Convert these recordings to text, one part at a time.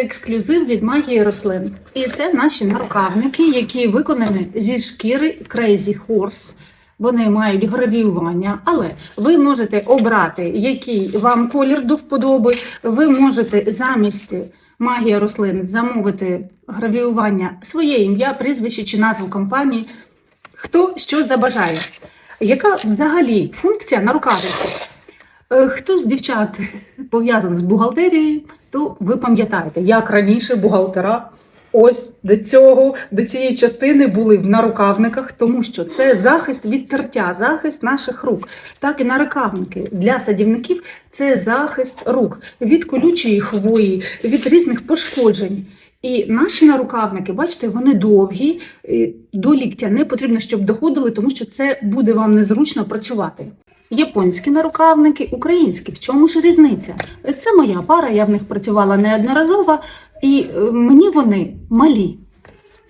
ексклюзив від магії рослин. І це наші нарукавники, які виконані зі шкіри Crazy Horse. Вони мають гравіювання, але ви можете обрати, який вам колір до вподоби. Ви можете замість магія рослин замовити гравіювання своє ім'я, прізвище чи назву компанії. Хто що забажає. Яка взагалі функція нарукавників? Е, Хто з дівчат пов'язаний з бухгалтерією, то ви пам'ятаєте, як раніше бухгалтера ось до цього, до цієї частини були в нарукавниках, тому що це захист від тертя, захист наших рук. Так і нарукавники для садівників це захист рук від колючої хвої, від різних пошкоджень. І наші нарукавники, бачите, вони довгі, до ліктя не потрібно, щоб доходили, тому що це буде вам незручно працювати. Японські нарукавники, українські. В чому ж різниця? Це моя пара, я в них працювала неодноразово, і е, мені вони малі,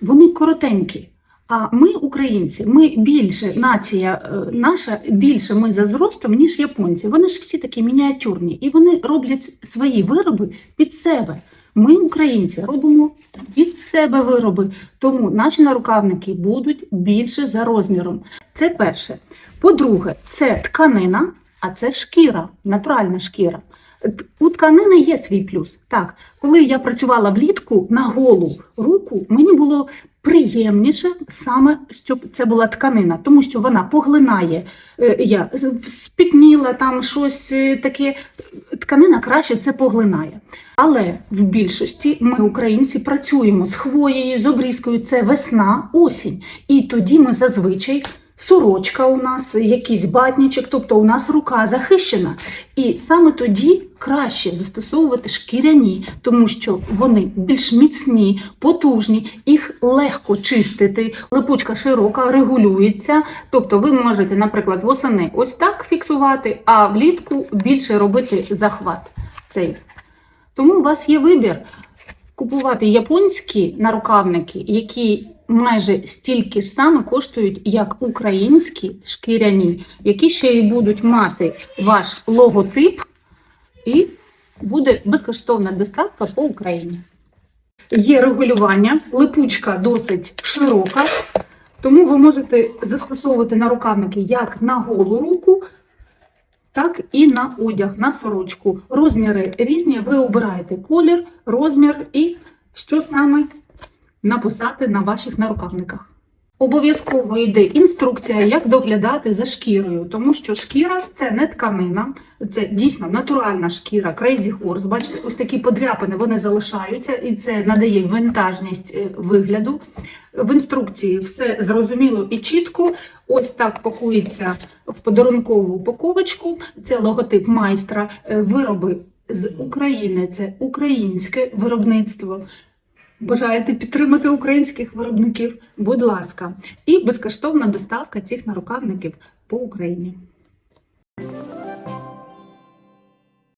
вони коротенькі. А ми, українці, ми більше, нація е, наша більше ми за зростом, ніж японці. Вони ж всі такі мініатюрні, і вони роблять свої вироби під себе. Ми, українці, робимо під себе вироби, тому наші нарукавники будуть більше за розміром. Це перше. По-друге, це тканина, а це шкіра, натуральна шкіра. У тканини є свій плюс. Так, коли я працювала влітку на голу руку, мені було приємніше саме, щоб це була тканина, тому що вона поглинає. Е, Я спітніла там щось е, таке. Тканина краще це поглинає. Але в більшості ми, українці, працюємо з хвоєю, з обрізкою. Це весна, осінь. І тоді ми зазвичай сорочка у нас, якийсь батнічок, тобто у нас рука захищена. І саме тоді краще застосовувати шкіряні, тому що вони більш міцні, потужні, їх легко чистити. Липучка широка, регулюється. Тобто ви можете, наприклад, восени ось так фіксувати, а влітку більше робити захват. Цей. Тому у вас є вибір купувати японські нарукавники, які майже стільки ж саме коштують, як українські шкіряні, які ще й будуть мати ваш логотип, і буде безкоштовна доставка по Україні. Є регулювання, липучка досить широка, тому ви можете застосовувати нарукавники як на голу руку, так і на одяг, на сорочку. Розміри різні, ви обираєте колір, розмір і що саме написати на ваших нарукавниках. Обов'язково йде інструкція, як доглядати за шкірою, тому що шкіра це не тканина, це дійсно натуральна шкіра, Crazy Horse. Бачите, ось такі подряпини вони залишаються, і це надає винтажність е, вигляду. В інструкції все зрозуміло і чітко. Ось так пакується в подарункову упаковочку. Це логотип майстра. Е, Вироби з України, це українське виробництво. Бажаєте підтримати українських виробників? Будь ласка, і безкоштовна доставка цих нарукавників по Україні.